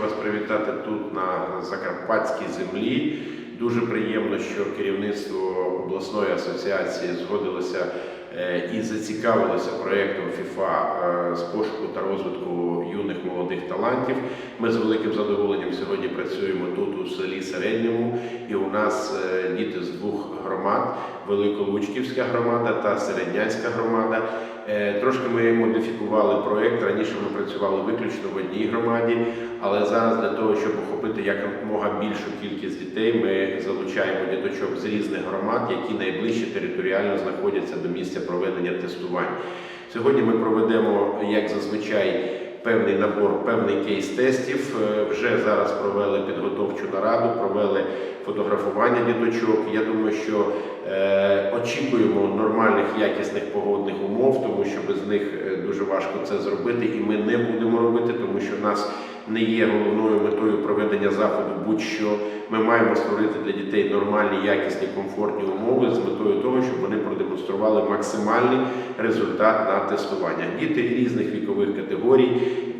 вас привітати тут на Закарпатській землі. Дуже приємно, що керівництво обласної асоціації згодилося е, і зацікавилося проєктом ФІФА е, з пошуку та розвитку юних молодих талантів. Ми з великим задоволенням працюємо тут у селі Середньому, і у нас е, діти з двох громад: Великолучківська громада та Середнянська громада. Е, Трошки ми модифікували проєкт. Раніше ми працювали виключно в одній громаді, але зараз для того, щоб охопити якомога більшу кількість дітей, ми залучаємо діточок з різних громад, які найближче територіально знаходяться до місця проведення тестувань. Сьогодні ми проведемо, як зазвичай, певний набор, певний кейс тестів. Е, Вже зараз провели підготовчу нараду, провели фотографування діточок. Я думаю, що е, очікуємо нормальних якісних погодних умов, тому що без них е, дуже важко це зробити, і ми не будемо робити, тому що нас не є головною метою проведення заходу будь-що. Ми маємо створити для дітей нормальні, якісні, комфортні умови з метою того, щоб вони продемонстрували максимальний результат на тестування. Діти різних вікових категорій,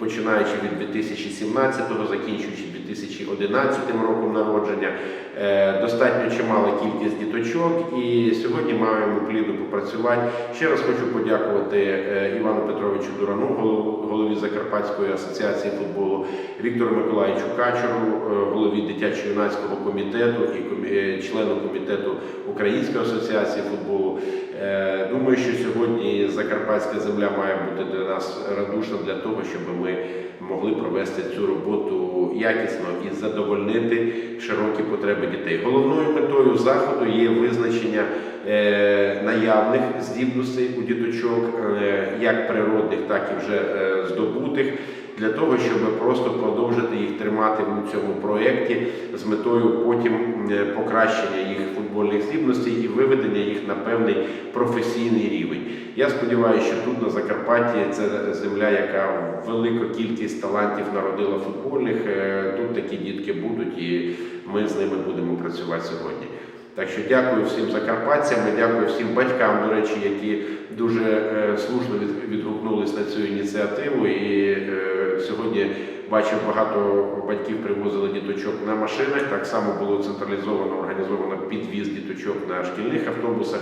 починаючи від 2017-го, закінчуючи 2011 роком народження, Е, достатньо чимала кількість діточок, і сьогодні маємо плідно попрацювати. Ще раз хочу подякувати е, Івану Петровичу Дурану, голові Закарпатської асоціації футболу, Віктору Миколаївичу Качуру, е, голові дитячо-юнацького комітету і члену комітету Української асоціації футболу. Думаю, що сьогодні Закарпатська земля має бути для нас радушна для того, щоб ми могли провести цю роботу якісно і задовольнити широкі потреби дітей. Головною метою заходу є визначення е, наявних здібностей у діточок, е, як природних, так і вже е, здобутих, для того, щоб просто продовжити їх тримати у цьому проєкті з метою потім покращення їх футбольних здібностей і виведення їх на певний професійний рівень. Я сподіваюся, що тут на Закарпатті це земля, яка велику кількість талантів народила футбольних. е, Тут такі дітки будуть, і ми з ними будемо працювати сьогодні. Так що дякую всім закарпатцям, дякую всім батькам, до речі, які дуже е, слушно від, відгукнулись на цю ініціативу. І е, сьогодні бачив, багато батьків привозили діточок на машинах. Так само було централізовано організовано підвіз діточок на шкільних автобусах.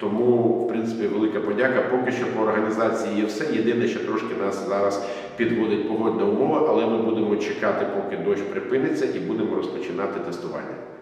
Тому, в принципі, велика подяка. Поки що по організації є все. Єдине, що трошки нас зараз підводить погодна умова, але ми будемо чекати, поки дощ припиниться, і будемо розпочинати тестування.